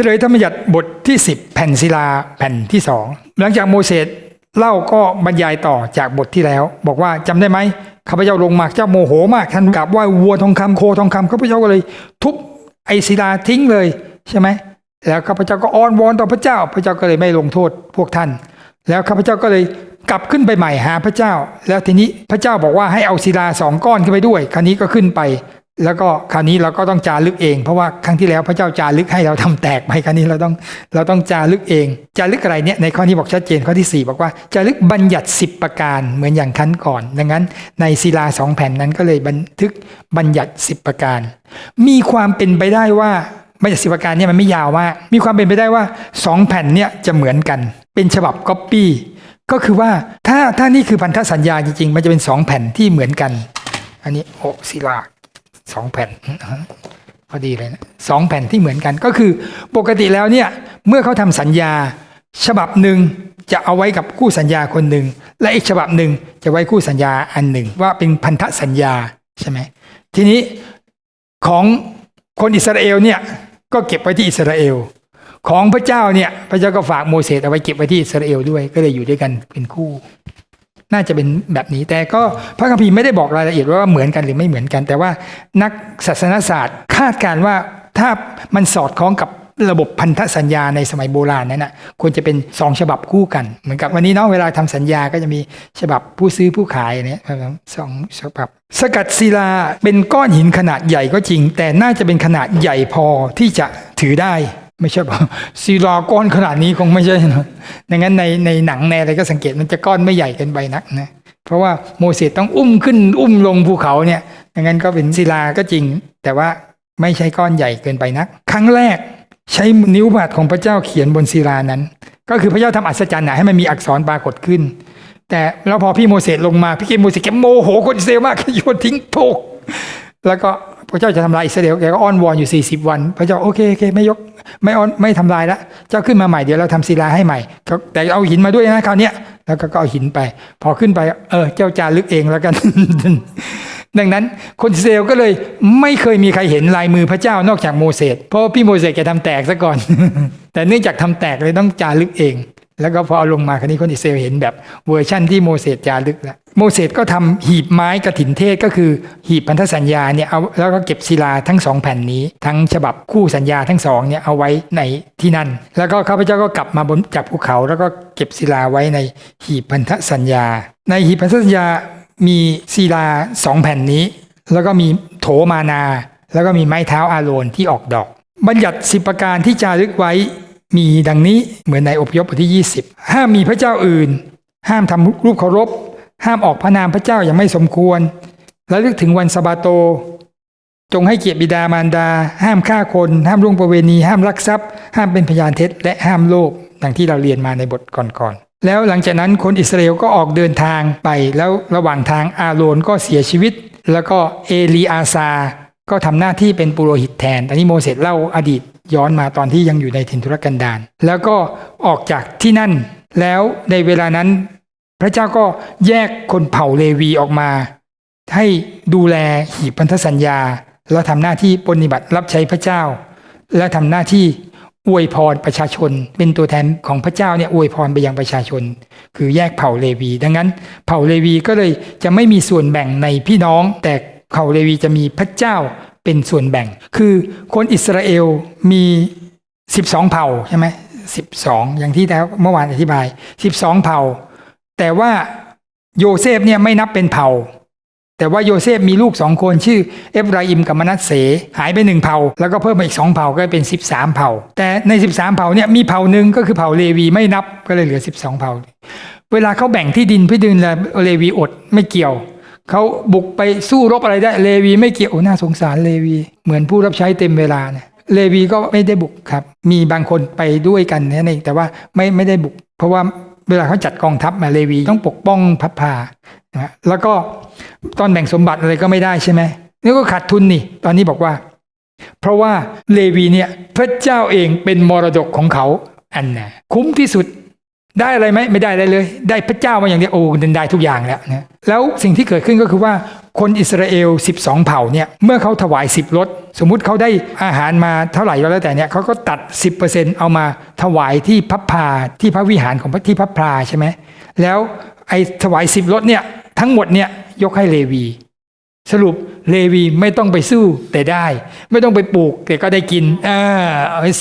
ฉลยธรรมบัญญัติบทที่ 10 แผ่นศิลาแผ่นที่สองหลังจากโมเสสเล่าก็บรรยายต่อจากบทที่แล้ว บอกว่าจำได้ไหมข้าพเจ้าลงมาเจ้าโมโหมากท่านกราบไหว่าวัวทองคำโคทองคำข้าพเจ้าก็เลย ทุบไอศิลาทิ้งเลยใช่ไหมแล้วข้าพเจ้าก็อ้อนวอนต่อพระเจ้า พระเจ้าก็เลยไม่ลงโทษพวกท่าน แล้วข้าพเจ้าก็เลยกลับขึ้นไปใหม่หาพระเจ้า แล้วทีนี้พระเจ้าบอกว่าให้เอาศิลาสองก้อนขึ้นไปด้วย คราวนี้ก็ขึ้นไป แล้วก็คราวนี้เราก็ต้องจารึกเอง เพราะว่าครั้งที่แล้วพระเจ้าจารึกให้เราทำแตกไปคราวนี้เราต้องเราต้องจารึกเอง จารึกอะไรเนี่ยในข้อนี้บอกชัดเจนข้อที่ 4 บอกว่าจารึกบัญญัติ 10 ประการเหมือนอย่างครั้งก่อน ดังนั้น ในศิลาสองแผ่นนั้นก็เลยบันทึกบัญญัติ 10 ประการ มีความเป็นไปได้ว่าบัญญัติสิประการเนี่ยมันไม่ยาวมากมีความเป็นไปได้ว่าสองแผ่นเนี่ยจะเหมือนกัน เป็นฉบับก๊อปปี้ก็คือว่าถ้าถ้านี่คือพันธสัญญาจริงๆ มันจะเป็นสองแผ่นที่เหมือนกัน อันนี้โอศิลา สองแผ่นพอดีเลยนะสองแผ่นที่เหมือนกันก็คือปกติแล้วเนี่ยเมื่อเขาทำสัญญา ฉบับหนึ่งจะเอาไว้กับคู่สัญญาคนหนึ่งและอีกฉบับหนึ่งจะไว้คู่สัญญาอันหนึ่ง ว่าเป็นพันธสัญญาใช่ไหมทีนี้ของคนอิสราเอลเนี่ยก็เก็บไว้ที่อิสราเอลของพระเจ้าเนี่ยพระเจ้าก็ฝากโมเสสเอาไว้เก็บไว้ที่อิสราเอลด้วยก็เลยอยู่ด้วยกันเป็นคู่ น่าจะเป็นแบบนี้แต่ก็พระคัมภีร์ไม่ได้บอกรายละเอียดว่าเหมือนกันหรือไม่เหมือนกัน แต่ว่านักศาสนศาสตร์คาดการณ์ว่าถ้ามันสอดคล้องกับระบบพันธสัญญาในสมัยโบราณนั้นนะควรจะเป็นสองฉบับคู่กัน เหมือนกับวันนี้เนาะเวลาทำสัญญาก็จะมีฉบับผู้ซื้อผู้ขายเนี่ยสองฉบับ สกัดศิลาเป็นก้อนหินขนาดใหญ่ก็จริง แต่น่าจะเป็นขนาดใหญ่พอที่จะถือได้ ไม่ใช่ป่ะศิลาก้อนขนาดนี้คงไม่ใช่นะดังนั้นในในหนังในอะไรก็สังเกตมันจะก้อนไม่ใหญ่เกินไปนักนะเพราะว่าโมเสสต้องอุ้มขึ้นอุ้มลงภูเขาเนี่ยดังนั้นก็เป็นศิลาก็จริง แต่ว่าไม่ใช่ก้อนใหญ่เกินไปนัก ครั้งแรกใช้นิ้วบาดของพระเจ้าเขียนบนศิลานั้น ก็คือพระเจ้าทำอัศจรรย์นะให้มันมีอักษรปรากฏขึ้น แต่แล้วพอพี่โมเสสลงมาพี่เกมโมเสสแกโมโหคนอิสราเอลมากโยนทิ้งโพกแล้วก็ พระเจ้าจะทำลายอิสราเอลแกก็อ้อนวอนอยู่ 40 วัน พระเจ้าโอเคโอเคไม่ยกไม่อ้อนไม่ทำลายละเจ้าขึ้นมาใหม่เดี๋ยวเราทำศิลาให้ใหม่ แต่เอาหินมาด้วยนะคราวนี้แล้วก็เอาหินไป พอขึ้นไปเออเจ้าจารึกเองแล้วกัน ดังนั้นคนอิสราเอลก็เลยไม่เคยมีใครเห็นลายมือพระเจ้านอกจากโมเสสเพราะพี่โมเสสแกทำแตกซะก่อน แต่เนื่องจากทำแตกเลยต้องจารึกเอง แล้วก็พอเอาลงมาคราวนี้คนอิสราเอลเห็นแบบเวอร์ชั่นที่โมเสสจารึกแล้วโมเสสก็ทำหีบไม้กระถินเทศก็คือหีบพันธสัญญาเนี่ยเอาแล้วก็เก็บศิลาทั้งสองแผ่นนี้ ทั้งฉบับคู่สัญญาทั้งสองเนี่ยเอาไว้ในที่นั่น แล้วก็ข้าพเจ้าก็กลับมาบนจากภูเขา แล้วก็เก็บศิลาไว้ในหีบพันธสัญญา ในหีบพันธสัญญามีศิลาสองแผ่นนี้ แล้วก็มีโถมานา แล้วก็มีไม้เท้าอาโรนที่ออกดอก บัญญัติสิบประการที่จารึกไว้ มีดังนี้เหมือนในอพยพบทที่ 20 ห้ามมีพระเจ้าอื่น ห้ามทำรูปเคารพ ห้ามออกพระนามพระเจ้าอย่างไม่สมควร และลึกถึงวันสบาโต จงให้เกียรติบิดามารดา ห้ามฆ่าคน ห้ามล่วงประเวณี ห้ามลักทรัพย์ ห้ามเป็นพยานเท็จ และห้ามโลภดังที่เราเรียนมาในบทก่อนๆ แล้วหลังจากนั้นคนอิสราเอลก็ออกเดินทางไป แล้วระหว่างทางอาโรนก็เสียชีวิต แล้วก็เอลีอาซา ก็ทำหน้าที่เป็นปุโรหิตแทนอันนี้โมเสสเล่าอดีต ย้อนมาตอนที่ยังอยู่ในถิ่นทุรกันดารแล้วก็ออกจากที่นั่น แล้วในเวลานั้น พระเจ้าก็แยกคนเผ่าเลวีออกมา ให้ดูแลหีบพันธสัญญา แล้วทำหน้าที่ปฏิบัติรับใช้พระเจ้า และทำหน้าที่อวยพรประชาชน เป็นตัวแทนของพระเจ้าเนี่ยอวยพรไปยังประชาชน คือแยกเผ่าเลวี ดังนั้น เผ่าเลวีก็เลยจะไม่มีส่วนแบ่งในพี่น้อง แต่เผ่าเลวีจะมีพระเจ้า เป็นส่วนแบ่ง คือคนอิสราเอลมี 12 เผ่าใช่ไหมสิบสองอย่างที่แล้วเมื่อวานอธิบาย 12 เผ่า แต่ว่าโยเซฟเนี่ยไม่นับเป็นเผ่า แต่ว่าโยเซฟมีลูกสองคนชื่อเอฟราอิมกับมนัสเส หายไปหนึ่งเผ่า แล้วก็เพิ่มมาอีกสองเผ่าก็เป็น 13 เผ่า แต่ใน 13 เผ่าเนี่ยมีเผ่าหนึ่งก็คือเผ่าเลวีไม่นับก็เลยเหลือ 12 เผ่า เวลาเขาแบ่งที่ดินพี่ดินเลวีอดไม่เกี่ยว เขาบุกไปสู้รบอะไรได้เลวีไม่เกี่ยวน่าสงสารเลวี เหมือนผู้รับใช้เต็มเวลาเนี่ยเลวีก็ไม่ได้บุกครับ มีบางคนไปด้วยกันนั่นเองแต่ว่าไม่ไม่ได้บุก เพราะว่าเวลาเขาจัดกองทัพมาเลวีต้องปกป้องพับพานะแล้วก็ตอนแบ่งสมบัติอะไรก็ไม่ได้ใช่ไหมนี่ก็ขาดทุนนี่ ตอนนี้บอกว่า เพราะว่าเลวีเนี่ยพระเจ้าเองเป็นมรดกของเขาอันน่ะคุ้มที่สุด ได้อะไรไหมไม่ได้อะไรเลย ได้พระเจ้ามาอย่างเดียวโอ้ได้ทุกอย่างแล้วนะแล้วสิ่งที่เกิดขึ้นก็คือว่าคนอิสราเอล 12 เผ่าเนี่ยเมื่อเขาถวาย 10รถสมมุติเขาได้อาหารมาเท่าไหร่ก็แล้วแต่เนี่ยเขาก็ตัด 10%เอามาถวายที่พับพาที่พระวิหารของพระที่พับพาใช่ไหมแล้วไอ้ถวาย 10รถเนี่ยทั้งหมดเนี่ยยกให้เลวี สรุปเลวีไม่ต้องไปสู้แต่ได้ ไม่ต้องไปปลูกแต่ก็ได้กินอ่า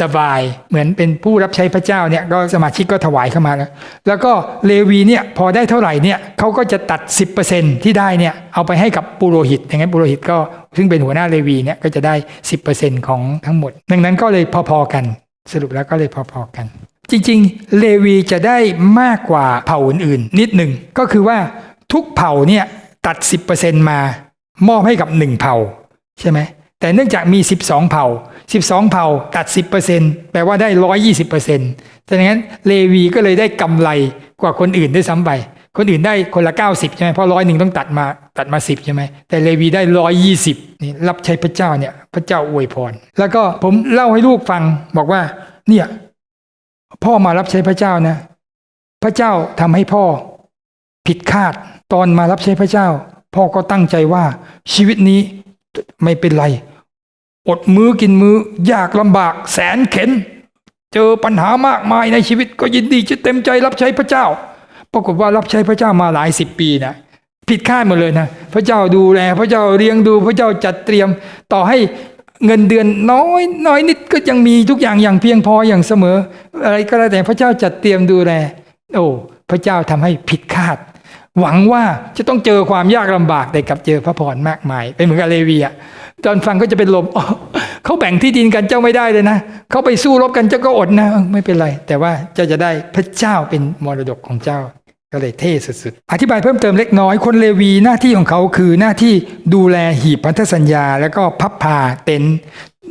สบาย เหมือนเป็นผู้รับใช้พระเจ้าเนี่ยก็สมาชิกก็ถวายเข้ามาแล้วแล้วก็เลวีเนี่ยพอได้เท่าไหร่เนี่ยเขาก็จะตัด 10%ที่ได้เนี่ยเอาไปให้กับปุโรหิตอย่างนั้นปุโรหิตก็ซึ่งเป็นหัวหน้าเลวีเนี่ยก็จะได้ 10%ของทั้งหมด ดังนั้นก็เลยพอๆกัน สรุปแล้วก็เลยพอๆกัน จริงๆ เลวีจะได้มากกว่าเผ่าอื่นๆนิดหนึ่งก็คือว่าทุกเผ่าเนี่ยตัด 10%มา มอบให้กับหนึ่งเผ่าใช่ไหมแต่เนื่องจากมี 12 เผ่า 12 เผ่าตัด 10%แปลว่าได้ 120%ดังนั้นเลวีก็เลยได้กำไรกว่าคนอื่นด้วยซ้ำไป คนอื่นได้คนละ 90 ใช่ไหมเพราะร้อยหนึ่งต้องตัดมาตัดมา 10 ใช่ไหมแต่เลวีได้ 120นี่รับใช้พระเจ้าเนี่ยพระเจ้าอวยพร แล้วก็ผมเล่าให้ลูกฟังบอกว่า เนี่ยพ่อมารับใช้พระเจ้านะ พระเจ้าทำให้พ่อผิดคาดตอนมารับใช้พระเจ้า พ่อก็ตั้งใจว่าชีวิตนี้ไม่เป็นไร อดมื้อกินมื้อยากลำบากแสนเข็น เจอปัญหามากมายในชีวิตก็ยินดีจะเต็มใจรับใช้พระเจ้า ปรากฏว่ารับใช้พระเจ้ามาหลายสิบปีนะผิดคาดหมดเลยนะพระเจ้าดูแล พระเจ้าเลี้ยงดู พระเจ้าจัดเตรียม ต่อให้เงินเดือนน้อยน้อยนิดก็ยังมีทุกอย่างอย่างเพียงพออย่างเสมอ อะไรก็แล้วแต่พระเจ้าจัดเตรียมดูแล โอ้พระเจ้าทำให้ผิดคาด หวังว่าจะต้องเจอความยากลำบากแต่กลับเจอพระพรมากมายเป็นเหมือนกับเลวีอะตอนฟังก็จะเป็นลมเขาแบ่งที่ดินกันเจ้าไม่ได้เลยนะเขาไปสู้รบกันเจ้าก็อดนะไม่เป็นไร แต่ว่าเจ้าจะได้พระเจ้าเป็นมรดกของเจ้าก็เลยเท่สุดๆ อธิบายเพิ่มเติมเล็กน้อย คนเลวีหน้าที่ของเขาคือหน้าที่ดูแลหีบพันธสัญญา แล้วก็พับพาเต็น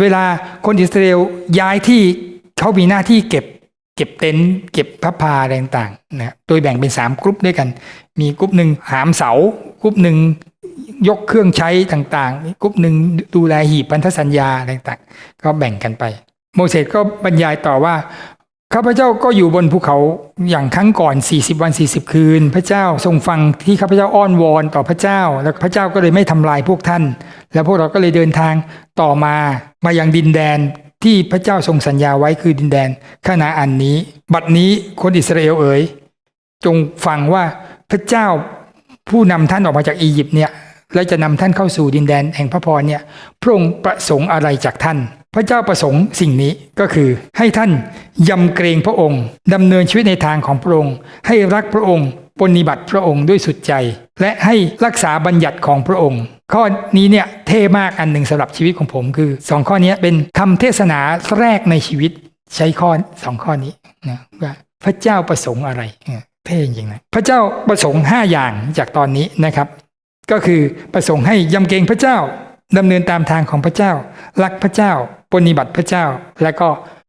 เวลาคนอิสราเอลย้ายที่เขามีหน้าที่เก็บ เก็บเต็นท์เก็บพับพาอะไรต่างๆนะโดยแบ่งเป็น 3 กลุ่มด้วยกัน มีกลุ่มหนึ่งหามเสากลุ่มหนึ่งยกเครื่องใช้ต่างๆกลุ่มหนึ่งดูแลหีบพันธสัญญาอะไรต่างๆ ก็แบ่งกันไป โมเสสก็บรรยายต่อว่าข้าพเจ้าก็อยู่บนภูเขาอย่างครั้งก่อน 40 วัน 40 คืน พระเจ้าทรงฟังที่ข้าพเจ้าอ้อนวอนต่อพระเจ้า แล้วพระเจ้าก็เลยไม่ทำลายพวกท่าน แล้วพวกเราก็เลยเดินทางต่อมามายังดินแดน ที่พระเจ้าทรงสัญญาไว้คือดินแดนคานาอันนี้ บัดนี้คนอิสราเอลเอ๋ยจงฟังว่าพระเจ้าผู้นำท่านออกมาจากอียิปต์เนี่ยและจะนำท่านเข้าสู่ดินแดนแห่งพระพรเนี่ยพระองค์ประสงค์อะไรจากท่าน พระเจ้าประสงค์สิ่งนี้ก็คือให้ท่านยำเกรงพระองค์ดำเนินชีวิตในทางของพระองค์ ให้รักพระองค์ปฏิบัติพระองค์ด้วยสุดใจ และให้รักษาบัญญัติของพระองค์ ข้อนี้เนี่ยเท่มากอันหนึ่งสำหรับชีวิตของผมคือสองข้อนี้เป็นคำเทศนาแรกในชีวิตใช้ข้อสองข้อนี้นะว่าพระเจ้าประสงค์อะไรเท่จริงนะพระเจ้าประสงค์ห้าอย่างจากตอนนี้นะครับ ก็คือประสงค์ให้ยำเกรงพระเจ้าดำเนินตามทางของพระเจ้า รักพระเจ้าปฏิบัติพระเจ้า และก็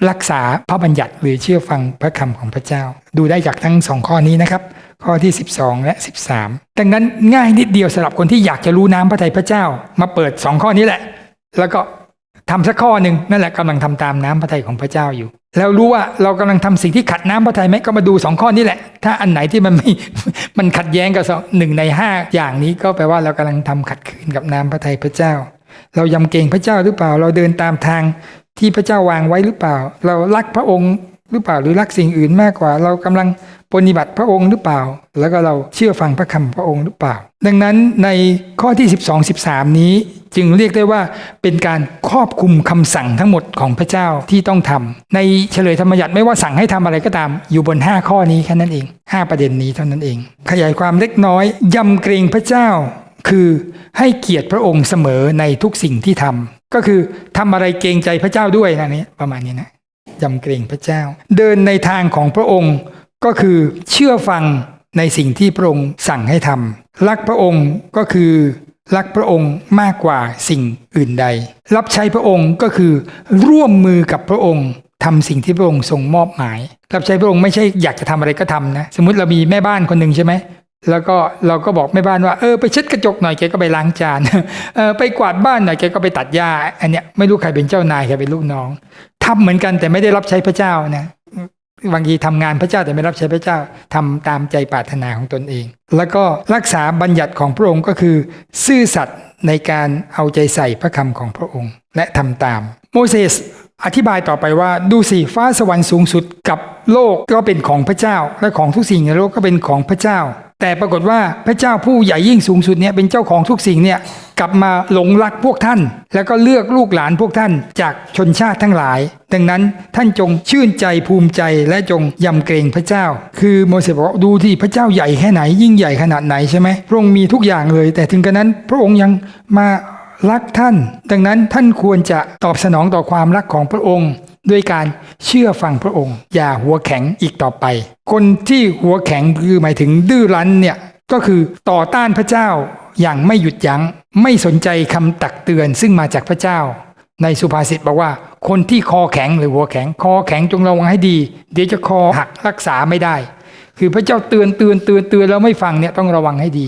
รักษาพระบัญญัติหรือเชื่อฟังพระคำของพระเจ้า ดูได้จากทั้งสองข้อนี้นะครับ ข้อที่ 12 และ 13 ดังนั้นง่ายนิดเดียวสำหรับคนที่อยากจะรู้น้ำพระทัยพระเจ้า มาเปิด2ข้อนี้แหละ แล้วก็ทำสักข้อหนึ่งนั่นแหละกำลังทำตามน้ำพระทัยของพระเจ้าอยู่ แล้วรู้ว่าเรากำลังทำสิ่งที่ขัดน้ำพระทัยไหมก็มาดูสองข้อนี้แหละ ถ้าอันไหนที่มันไม่มันขัดแย้งกับสองหนึ่งในห้าอย่างนี้ก็แปลว่าเรากำลังทำขัดขืนกับน้ำพระทัยพระเจ้า เรายำเกรงพระเจ้าหรือเปล่า เราเดินตามทางที่พระเจ้าวางไว้หรือเปล่า เรารักพระองค์ หรือเปล่าหรือรักสิ่งอื่นมากกว่า เรากำลังปฏิบัติพระองค์หรือเปล่า แล้วก็เราเชื่อฟังพระคำพระองค์หรือเปล่า ดังนั้นในข้อที่ 12 13 นี้จึงเรียกได้ว่าเป็นการครอบคุมคำสั่งทั้งหมดของพระเจ้าที่ต้องทำในเฉลยธรรมยัติไม่ว่าสั่งให้ทำอะไรก็ตาม อยู่บน 5 ข้อนี้แค่นั้นเอง 5 ประเด็นนี้เท่านั้นเอง ขยายความเล็กน้อยยำเกรงพระเจ้า คือให้เกียรติพระองค์เสมอในทุกสิ่งที่ทำก็คือทำอะไรเกรงใจพระเจ้าด้วยนะนี้ประมาณนี้นะ ยำเกรงพระเจ้า เดินในทางของพระองค์ก็คือเชื่อฟังในสิ่งที่พระองค์สั่งให้ทำรักพระองค์ก็คือรักพระองค์มากกว่าสิ่งอื่นใด รับใช้พระองค์ก็คือร่วมมือกับพระองค์ทำสิ่งที่พระองค์ทรงมอบหมาย รับใช้พระองค์ไม่ใช่อยากจะทำอะไรก็ทำนะ สมมติเรามีแม่บ้านคนหนึ่งใช่ไหมแล้วก็เราก็บอกแม่บ้านว่าเออไปเช็ดกระจกหน่อยแกก็ไปล้างจานเออไปกวาดบ้านหน่อยแกก็ไปตัดหญ้า อันเนี้ยไม่รู้ใครเป็นเจ้านายใครเป็นลูกน้อง ทำเหมือนกันแต่ไม่ได้รับใช้พระเจ้านะบางทีทำงานพระเจ้าแต่ไม่รับใช้พระเจ้าทำตามใจปรารถนาของตนเอง แล้วก็รักษาบัญญัติของพระองค์ก็คือ ซื่อสัตย์ในการเอาใจใส่พระคำของพระองค์ และทำตาม โมเสส อธิบายต่อไปว่าดูสิฟ้าสวรรค์สูงสุดกับโลกก็เป็นของพระเจ้า และของทุกสิ่งในโลกก็เป็นของพระเจ้า แต่ปรากฏว่าพระเจ้าผู้ใหญ่ยิ่งสูงสุดเนี่ยเป็นเจ้าของทุกสิ่งเนี่ยกลับมาหลงรักพวกท่าน แล้วก็เลือกลูกหลานพวกท่านจากชนชาติทั้งหลาย ดังนั้นท่านจงชื่นใจภูมิใจและจงยำเกรงพระเจ้า คือโมเสสบอกดูที่พระเจ้าใหญ่แค่ไหนยิ่งใหญ่ขนาดไหนใช่ไหมพระองค์มีทุกอย่างเลย แต่ถึงกระนั้นพระองค์ยังมา รักท่าน ดังนั้นท่านควรจะตอบสนองต่อความรักของพระองค์ ด้วยการเชื่อฟังพระองค์ อย่าหัวแข็งอีกต่อไป คนที่หัวแข็งคือหมายถึงดื้อรั้นเนี่ยก็คือต่อต้านพระเจ้าอย่างไม่หยุดยัง้ง ไม่สนใจคำตักเตือนซึ่งมาจากพระเจ้า ในสุภาษิตบอกว่า คนที่คอแข็งหรือหัวแข็ง คอแข็งจงระวังให้ดี เดี๋ยวจะคอหักรักษาไม่ได้ คือพระเจ้าเตือนเตือนเตือนเตือนแล้วไม่ฟังเนี่ยต้องระวังให้ดี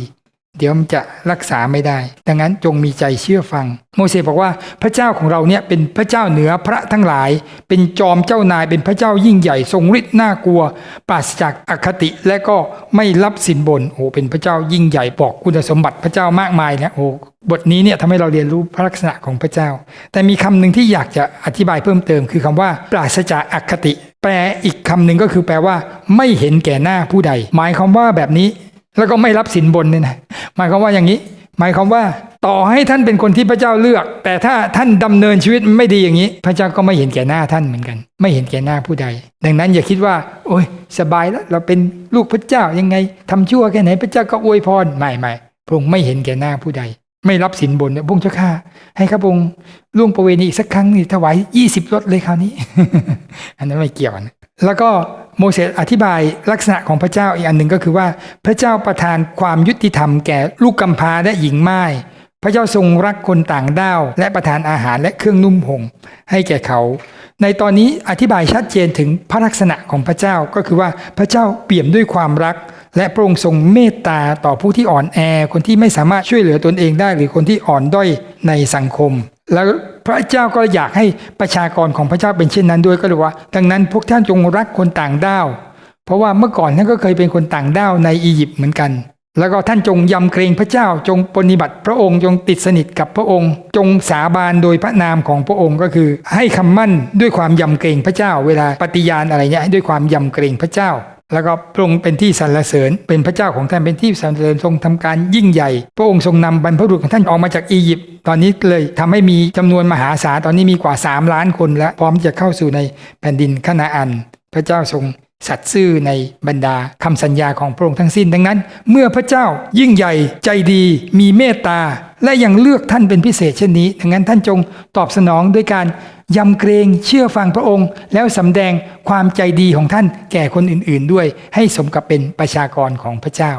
เดี๋ยวมันจะรักษาไม่ได้ ดังนั้นจงมีใจเชื่อฟัง โมเสสบอกว่าพระเจ้าของเราเนี่ยเป็นพระเจ้าเหนือพระทั้งหลาย เป็นจอมเจ้านายเป็นพระเจ้ายิ่งใหญ่ทรงฤทธิ์น่ากลัว ปราศจากอคติและก็ไม่รับสินบนโอ้เป็นพระเจ้ายิ่งใหญ่บอกคุณสมบัติพระเจ้ามากมายเนี่ยโอ้บทนี้เนี่ยทำให้เราเรียนรู้พระลักษณะของพระเจ้า แต่มีคำหนึ่งที่อยากจะอธิบายเพิ่มเติม คือคำว่า ปราศจากอคติ แปลอีกคำหนึ่งก็คือแปลว่า ไม่เห็นแก่หน้าผู้ใด หมายความว่าแบบนี้ แล้วก็ไม่รับสินบนเนี่ยนะหมายความว่าอย่างนี้ หมายความว่าต่อให้ท่านเป็นคนที่พระเจ้าเลือก แต่ถ้าท่านดำเนินชีวิตไม่ดีอย่างนี้ พระเจ้าก็ไม่เห็นแก่หน้าท่านเหมือนกัน ไม่เห็นแก่หน้าผู้ใด ดังนั้นอย่าคิดว่า โอ้ยสบายแล้วเราเป็นลูกพระเจ้ายังไงทำชั่วแค่ไหนพระเจ้าก็อวยพรไม่ไม่พระองค์ไม่เห็นแก่หน้าผู้ใด ไม่รับสินบนเนี่ยพระองค์เจ้าข้าให้ข้าพระองค์ล่วงประเวณีอีกสักครั้งนี่ถวายยี่สิบรถเลยคราวนี้ อันนั้นไม่เกี่ยวนะแล้วก็ โมเสสอธิบายลักษณะของพระเจ้าอีกอันหนึ่งก็คือว่า พระเจ้าประทานความยุติธรรมแก่ลูกกำพร้าและหญิงม่ายพระเจ้าทรงรักคนต่างด้าว และประทานอาหารและเครื่องนุ่มห่มให้แก่เขา ในตอนนี้อธิบายชัดเจนถึงพระลักษณะของพระเจ้าก็คือว่าพระเจ้าเปี่ยมด้วยความรัก และพระองค์ทรงเมตตาต่อผู้ที่อ่อนแอ คนที่ไม่สามารถช่วยเหลือตนเองได้ หรือคนที่อ่อนด้อยในสังคม แล้วพระเจ้าก็อยากให้ประชากรของพระเจ้าเป็นเช่นนั้นด้วยก็เลยว่า ดังนั้นพวกท่านจงรักคนต่างด้าว เพราะว่าเมื่อก่อนท่านก็เคยเป็นคนต่างด้าวในอียิปต์เหมือนกัน แล้วก็ท่านจงยำเกรงพระเจ้าจงปฏิบัติพระองค์จงติดสนิทกับพระองค์ จงสาบานโดยพระนามของพระองค์ก็คือ ให้คำมั่นด้วยความยำเกรงพระเจ้า เวลาปฏิญาณอะไรเนี่ยให้ด้วยความยำเกรงพระเจ้า แล้วก็พระองค์เป็นที่สรรเสริญ เป็นพระเจ้าของท่านเป็นที่สรรเสริญทรงทำการยิ่งใหญ่ พระองค์ทรงนำบรรพบุรุษของท่านออกมาจากอียิปต์ตอนนี้เลยทำให้มีจำนวนมหาศาลตอนนี้มีกว่า 3 ล้านคนแล้วพร้อมจะเข้าสู่ในแผ่นดินคณาอัน พระเจ้าทรงสัตย์ซื่อในบรรดาคำสัญญาของพระองค์ทั้งสิ้น ดังนั้น เมื่อพระเจ้ายิ่งใหญ่ใจดี มีเมตตา และยังเลือกท่านเป็นพิเศษเช่นนี้ ดังนั้นท่านจงตอบสนองด้วยการ ยำเกรงเชื่อฟังพระองค์ แล้วสำแดงความใจดีของท่านแก่คนอื่น ๆ ด้วย ให้สมกับเป็นประชากรของพระเจ้า